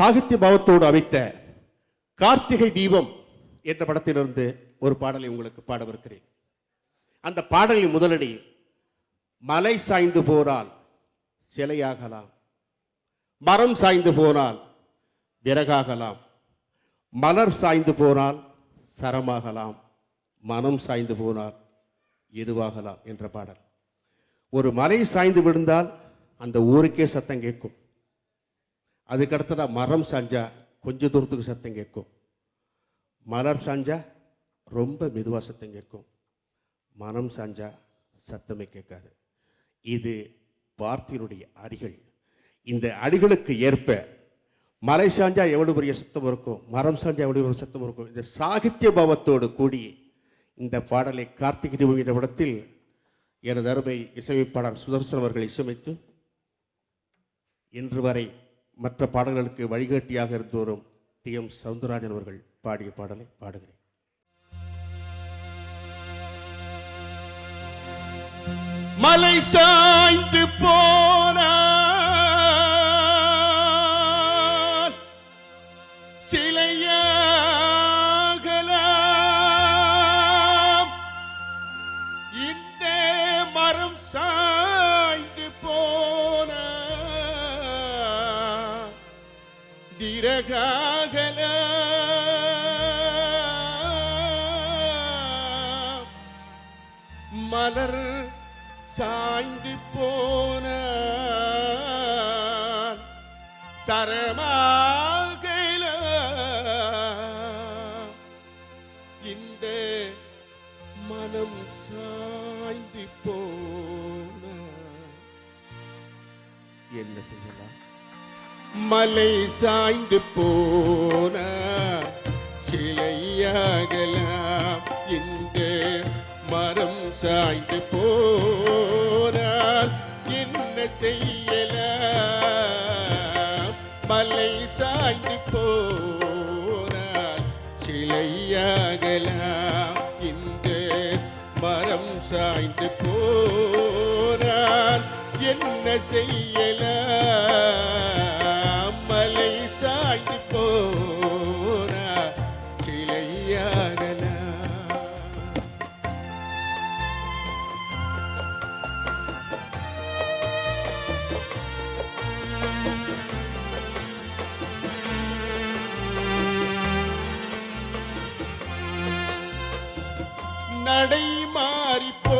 சாகித்ய பாவத்தோடு அமைத்த கார்த்திகை தீபம் என்ற படத்திலிருந்து ஒரு பாடலை உங்களுக்கு பாடவிருக்கிறேன். அந்த பாடலின் முதலடி மலை சாய்ந்து போனால் சிலையாகலாம். மரம் சாய்ந்து போனால் விறகாகலாம். மலர் சாய்ந்து போனால் சரமாகலாம். மனம் சாய்ந்து போனால் எதுவாகலாம் என்ற பாடல். ஒரு மலை சாய்ந்து விழுந்தால் அந்த ஊருக்கே சத்தம் கேட்கும். அதுக்கடுத்ததாக மரம் சாஞ்சா கொஞ்ச தூரத்துக்கு சத்தம் கேட்கும். மலர் சாஞ்சா ரொம்ப மெதுவாக சத்தம் கேட்கும். மனம் சாஞ்சா சத்தமே கேட்காது. இது வார்த்தையினுடைய அடிகள். இந்த அடிகளுக்கு ஏற்ப மலை சாஞ்சா எவ்வளவு பெரிய சத்தம் இருக்கும்? மரம் சாஞ்சா எவ்வளவு பெரிய சத்தம் இருக்கும்? இந்த சாகித்ய பாவத்தோடு கூடி இந்த பாடலை கார்த்திகை தீபம் என்ற படத்தில் எனது அருமை இசையமைப்பாளர் சுதர்சன் அவர்கள் இசையமைத்து இன்று வரை மற்ற பாடல்களுக்கு வழிகாட்டியாக இருந்து வரும் டி எம் சவுந்தரராஜன் அவர்கள் பாடிய பாடலை பாடுகிறேன். மலை சாய்ந்து போன சிலைய திரகாகலாம் மலர் சாய்ந்து போன சரமாகல. இந்த மனம் சாய்ந்து போன. என்ன செய்யலாம்? மலை சாய்ந்து போன சிலையாகலாம். இந்த மரம் சாய்ந்து போனால் என்ன செய்யலாம்? மலை சாய்ந்து போனால் சிலையாகலாம். இந்த மரம் சாய்ந்து போனால் என்ன செய்யலாம்? நடை மாறிப்போ.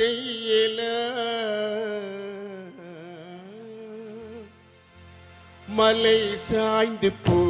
செய்யல மலை சாய்ந்து போ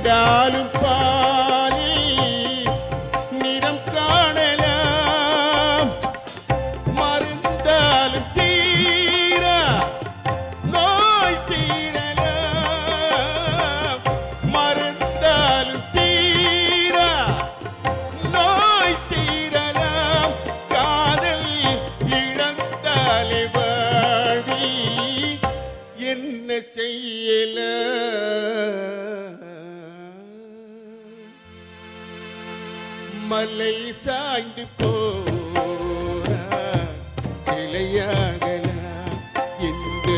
கண்டாலும் பாலில் நிறம் காணலாம். மருந்தாலும் தீர நோய் தீரலாம். மருந்தாலும் தீர நோய் தீரலாம். காதல் இழந்தாலே வாழி என்ன செய்யலாம் மலை சாய்ந்து போனா சிலையாகல. இந்த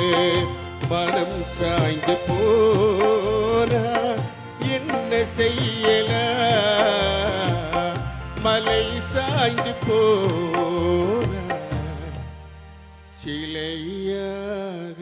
மனம் சாய்ந்து போரா என்ன செய்யல? மலை சாய்ந்து போரா சிலையாக